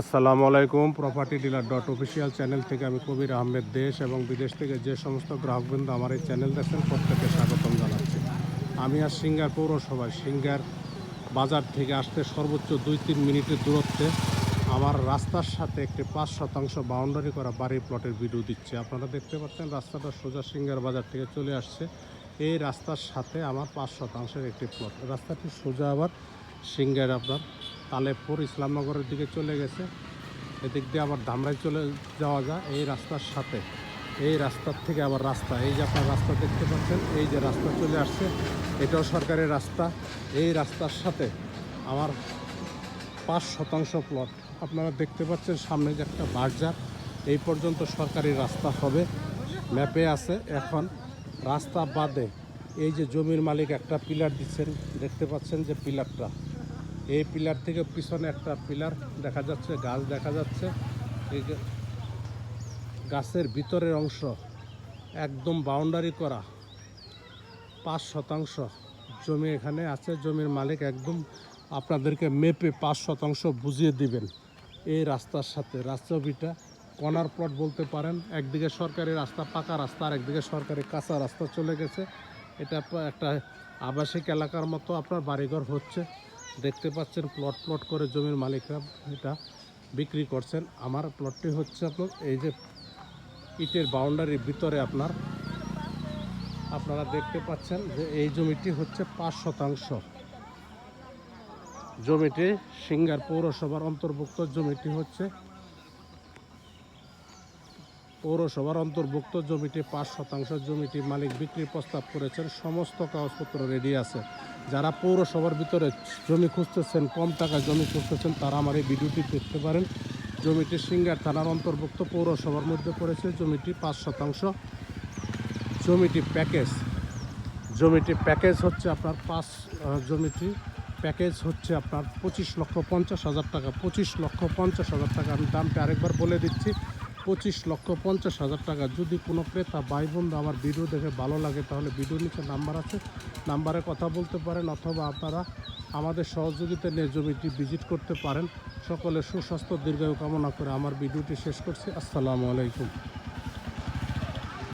আসসালামু আলাইকুম property dealer dot official channel থেকে আমি কবির আহমেদ দেশ এবং বিদেশ থেকে যে সমস্ত গ্রাহকবৃন্দ আমার এই চ্যানেল দেখছেন প্রত্যেকে স্বাগতম জানাচ্ছি। আমি আর সিঙ্গার পৌরসভায়, সিঙ্গার বাজার থেকে আসতে সর্বোচ্চ দুই তিন মিনিটের দূরত্বে আমার রাস্তার সাথে একটি পাঁচ শতাংশ বাউন্ডারি করা বাড়ির প্লটের ভিডিও দিচ্ছে। আপনারা দেখতে পাচ্ছেন, রাস্তাটা সোজা সিঙ্গার বাজার থেকে চলে আসছে। এই রাস্তার সাথে আমার পাঁচ শতাংশের একটি প্লট রাস্তাটি সোজা আবার সিঙ্গার আপনার তালেবপুর ইসলামনগরের দিকে চলে গেছে। এদিক দিয়ে আবার ধামরাই চলে যাওয়া যায় এই রাস্তার সাথে। এই রাস্তার থেকে আবার রাস্তা, এই যে আপনার রাস্তা দেখতে পাচ্ছেন, এই যে রাস্তা চলে আসছে, এটাও সরকারি রাস্তা। এই রাস্তার সাথে আমার পাঁচ শতাংশ প্লট আপনারা দেখতে পাচ্ছেন সামনে যে একটা বাজার, এই পর্যন্ত সরকারি রাস্তা হবে। ম্যাপে আছে এখন, রাস্তা বাদে এই যে জমির মালিক একটা পিলার দিচ্ছেন, দেখতে পাচ্ছেন যে পিলারটা। এই পিলার থেকে পিছনে একটা পিলার দেখা যাচ্ছে, গাছ দেখা যাচ্ছে। এই গাছের ভিতরের অংশ একদম বাউন্ডারি করা। পাঁচ শতাংশ জমি এখানে আছে, জমির মালিক একদম আপনাদেরকে মেপে পাঁচ শতাংশ বুঝিয়ে দিবেন। এই রাস্তার সাথে রাস্তাবিটা কর্নার প্লট বলতে পারেন, একদিকে সরকারি রাস্তা, পাকা রাস্তা আর একদিকে সরকারি কাঁচা রাস্তা চলে গেছে। এটা একটা আবাসিক এলাকার মতো আপনার বাড়িঘর হচ্ছে। দেখতে পাচ্ছেন প্লট প্লট করে জমির মালিকরা এটা বিক্রি করছেন। আমার প্লটটি হচ্ছে আপনার, এই যে ইটের বাউন্ডারির ভিতরে আপনার, আপনারা দেখতে পাচ্ছেন যে এই জমিটি হচ্ছে পাঁচ শতাংশ। জমিটি সিঙ্গার পৌরসভার অন্তর্ভুক্ত, জমিটি হচ্ছে পৌরসভার অন্তর্ভুক্ত জমিটি পাঁচ শতাংশ জমিটি মালিক বিক্রির প্রস্তাব করেছেন। সমস্ত কাগজপত্র রেডি আছে। যারা পৌরসভার ভিতরে জমি খুঁজতেছেন, কম টাকায় জমি খুঁজতেছেন, তারা আমার এই ভিডিওটি দেখতে পারেন। জমিটি সিঙ্গার থানার অন্তর্ভুক্ত, পৌরসভার মধ্যে পড়েছে। জমিটি পাঁচ শতাংশ। জমিটি প্যাকেজ। জমিটি প্যাকেজ হচ্ছে আপনার পাঁচ জমিটি প্যাকেজ হচ্ছে আপনার পঁচিশ লক্ষ পঞ্চাশ হাজার টাকা। পঁচিশ লক্ষ পঞ্চাশ হাজার টাকা। আমি দামটা আরেকবার বলে দিচ্ছি। পঁচিশ লক্ষ পঞ্চাশ হাজার টাকা। যদি কোনো ক্রেতা ভাই বন্ধু আমার ভিডিও দেখে ভালো লাগে, তাহলে ভিডিও নিচে নাম্বার আছে। নাম্বারে কথা বলতে পারেন অথবা আপনারা আমাদের সহযোগিতা নিয়ে জমিটি ভিজিট করতে পারেন। সকলে সুস্বাস্থ্য, দীর্ঘায়ু কামনা করে আমার ভিডিওটি শেষ করছি। আসসালামু আলাইকুম।